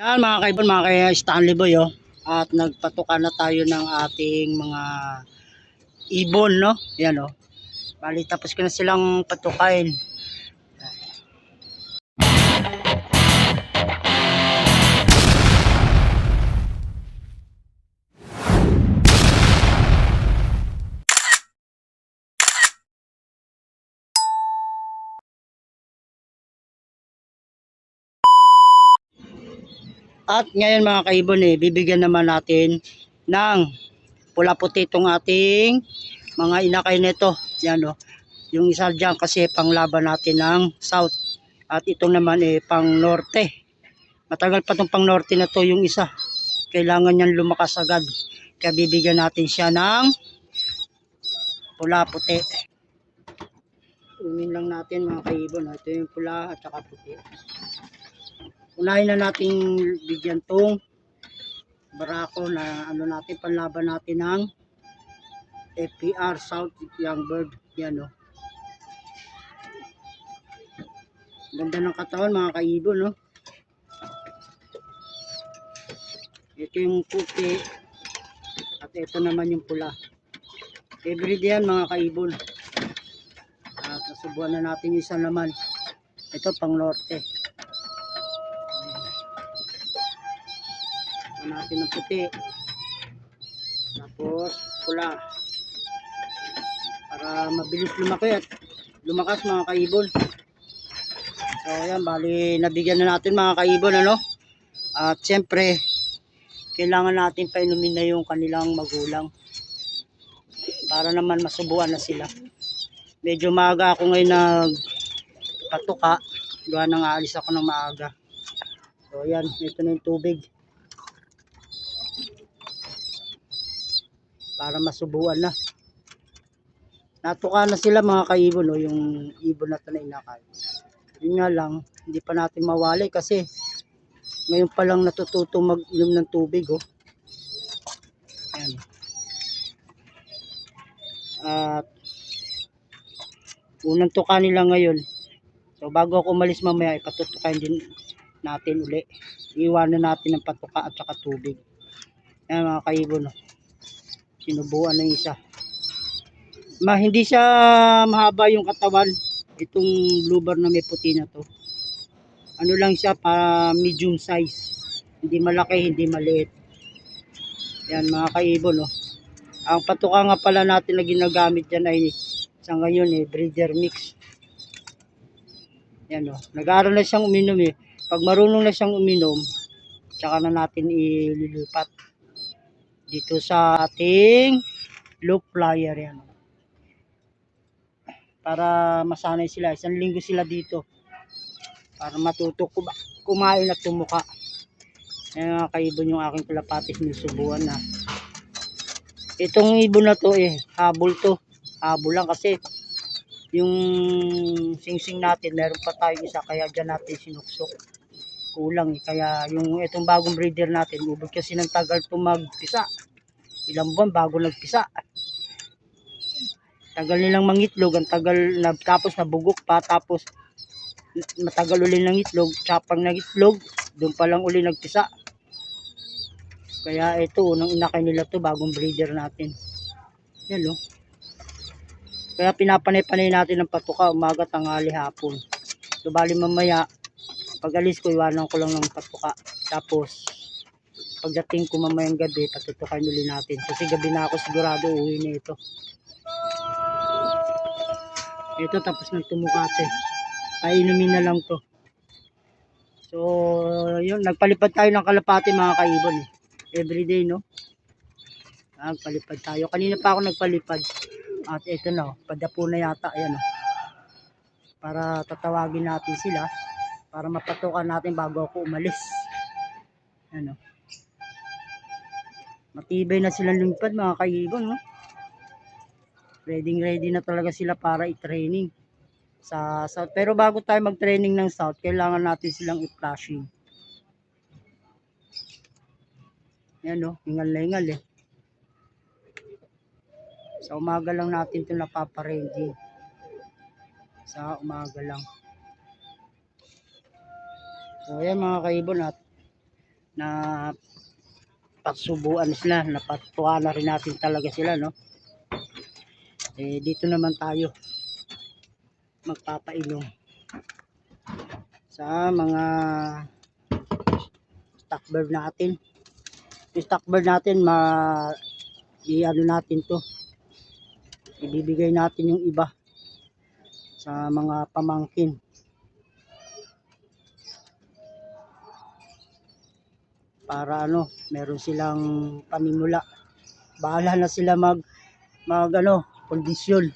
Yan mga kaibon, mga kaya Stanley Boy oh. At nagpatuka na tayo ng ating mga ibon no. Yan oh. Bali tapos ko na silang patukain. At ngayon mga kaibon eh, bibigyan naman natin ng pula puti itong ating mga inakay nito. Yan o. Yung isa dyan kasi panglaban natin ng south. At ito naman eh pang norte. Matagal pa itong pang norte na to yung isa. Kailangan niyan lumakas agad. Kaya bibigyan natin siya ng pula puti. Umin lang natin mga kaibon. Ito yung pula at saka puti unahin na natin bigyan tong barako na ano natin panlaban natin ng FPR South Young Bird. Yan o ganda ng katawan mga kaibon no? Ito yung puti at ito naman yung pula. Everyday yan mga kaibon. At nasubuan na natin yung isang laman. Ito pang norte Ito natin ng puti. Tapos pula. Para mabilis lumaki at lumakas mga kaibon. So ayan, bali nabigyan na natin mga kaibon ano. At siyempre, kailangan natin painumin na yung kanilang magulang. Para naman masubuan na sila. Medyo maaga ako ngayon nag patuka. Gawa nang aalis ako ng maaga. So ayan, ito na yung tubig. Para masubuan na. Natuka na sila mga kaibon, no, yung ibon na ito na inakay. Yun nga lang, hindi pa natin mawali kasi ngayon pa lang natututo mag-inom ng tubig. Oh. Ayan. At unang tuka nila ngayon. So bago ako umalis mamaya, ipatutukain din natin uli. Iwanan natin ng patuka at saka tubig. Ayan mga kaibon. Oh sinubuan ng isa. Ma, hindi siya mahaba yung katawan. Itong blue bar na may puti na to. Ano lang siya para medium size. Hindi malaki, hindi maliit. Yan mga kaibon. Oh. Ang patuka nga pala natin na ginagamit yan ay sa ngayon eh, breeder mix. Yan oh. Nag-aaral na siyang uminom eh. Pag marunong na siyang uminom, tsaka na natin ililipat dito sa ating loop flyer yan. Para masanay sila. Isang linggo sila dito. Para matuto. Kuma kumain at tumuka. Yan mga kaibon yung aking kalapatis sinusubuan na. Itong ibon na to eh habol to. Habol lang kasi yung singsing natin meron pa tayong isa kaya dyan natin sinuksok kulang. Kaya yung itong bagong breeder natin, ubod kasi ng tagal magpisa. Ilang buwan bago nagpisa. Tagal nilang mangitlog, ang tagal na tapos nabugok pa tapos matagal uli ng itlog, tsapang nagitlog, doon pa lang uli nagpisa. Kaya ito, unang inakay nila to bagong breeder natin. Yan oh. Kaya pinapanay-panay natin ng patuka umaga, tanghali, hapon. So bali mamaya pag alis ko, iwanan ko lang ng patuka. Tapos, pagdating ko mamayang gabi, patutukan ulit natin. Kasi gabi na ako sigurado uwi na ito. Ito, tapos ng tumukate. Painumin na lang to. So, yun, nagpalipad tayo ng kalapati mga kaibon eh. Everyday, no? Nagpalipad tayo. Kanina pa ako nagpalipad. At ito na, padapo na yata. Ayan, oh. Para tatawagin natin sila para mapatukan natin bago ako umalis. Ano? Matibay na silang lingpad mga kaibon, no? Ready ready na talaga sila para i-training sa south. Pero bago tayo mag-training ng south, kailangan natin silang i-flashing. Yan, no? Hingal na hingal, eh. Sa umaga lang natin ito napapaready. Sa umaga lang. So ayan mga kaibon at na pagsubuan sila, napatuwa na rin natin talaga sila, no? Eh, dito naman tayo magpapainom sa mga stock bird natin. Yung stock bird natin, ma i-ano natin to. Ibibigay natin yung iba sa mga pamangkin. Para ano, meron silang panimula. Bahala na sila mag mag ano, kondisyon.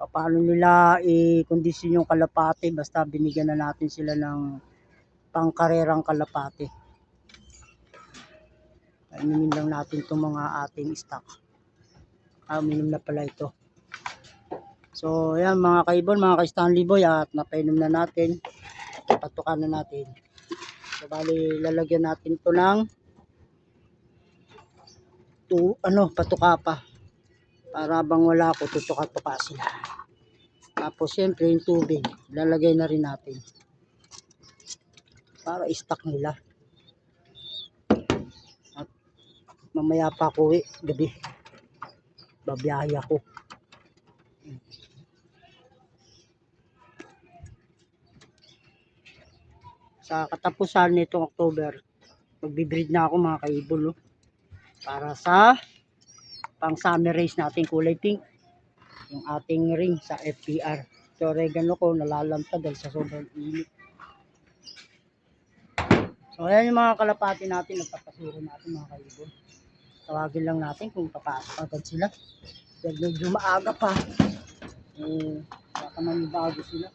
Paano nila i-kondisyon yung kalapate basta binigyan na natin sila ng pangkarerang kalapate. Kainin lang natin itong mga ating stock. Uminom na pala ito. So, yan mga kaibon, mga ka-Stanley Boy at napainom na natin. Patukan na natin. So, bali, lalagyan natin ito ng to, ano, patuka pa. Para bang wala ako, tutuka-tuka sila. Tapos, syempre, yung tubig, lalagay na rin natin. Para i-stock nila. At mamaya pa ako uwi, gabi. Babiyahe ako. Sa katapusan nitong October, magbibreed na ako mga kaibol. No? Para sa pang summer race natin kulay pink. Yung ating ring sa FPR. So, oregano ko nalalanta dahil sa sobrang init. So, ayan yung mga kalapati natin. Nagpapasuro natin mga kaibol. Tawagin lang natin kung papasok agad sila. Dahil medyo maaga pa. Eh, baka manibago sila.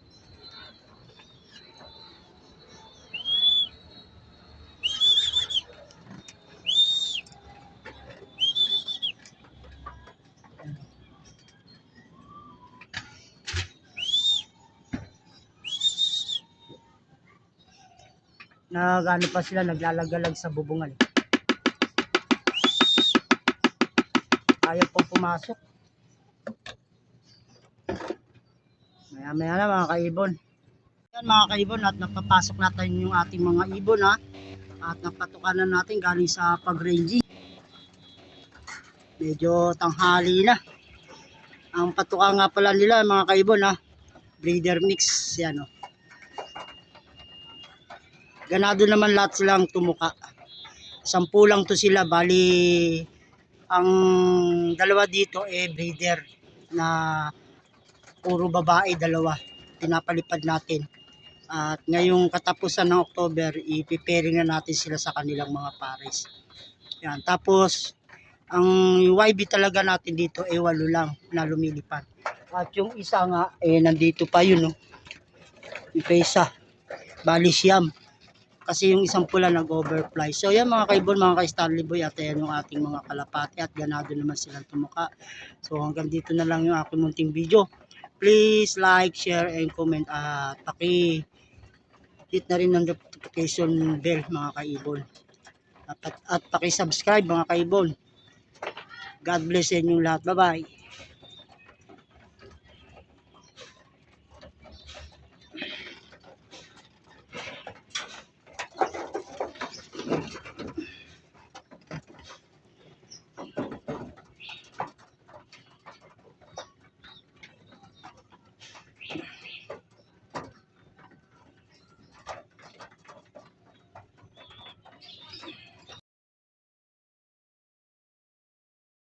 Nagano pa sila, naglalagalag sa bubungan. Ayaw pong pumasok. Maya maya na mga kaibon. Yan mga kaibon at napapasok natin yung ating mga ibon ha. At napatukan na natin galing sa pag-ranging. Medyo tanghali na. Ang patuka nga pala nila mga kaibon ha. Breeder mix. Yan o. Ganado naman lahat silang tumuka. Sampu lang to sila. Bali, ang dalawa dito eh breeder na puro babae dalawa. Pinapalipad natin. At ngayong katapusan ng October, ipiparing na natin sila sa kanilang mga pares. Yan. Tapos, ang YB talaga natin dito eh walo lang na lumilipad. At yung isa nga, eh nandito pa yun, no? Yung pa isa. Bali siyam kasi yung isang pula nag-overfly. So yan mga kaibon, mga ka-Stanley Boy at yan yung ating mga kalapati at ganado naman silang tumuka. So hanggang dito na lang yung aking munting video. Please like, share, and comment at paki hit na rin ng notification bell mga kaibon. At, at, at paki-subscribe mga kaibon. God bless inyong lahat. Bye-bye.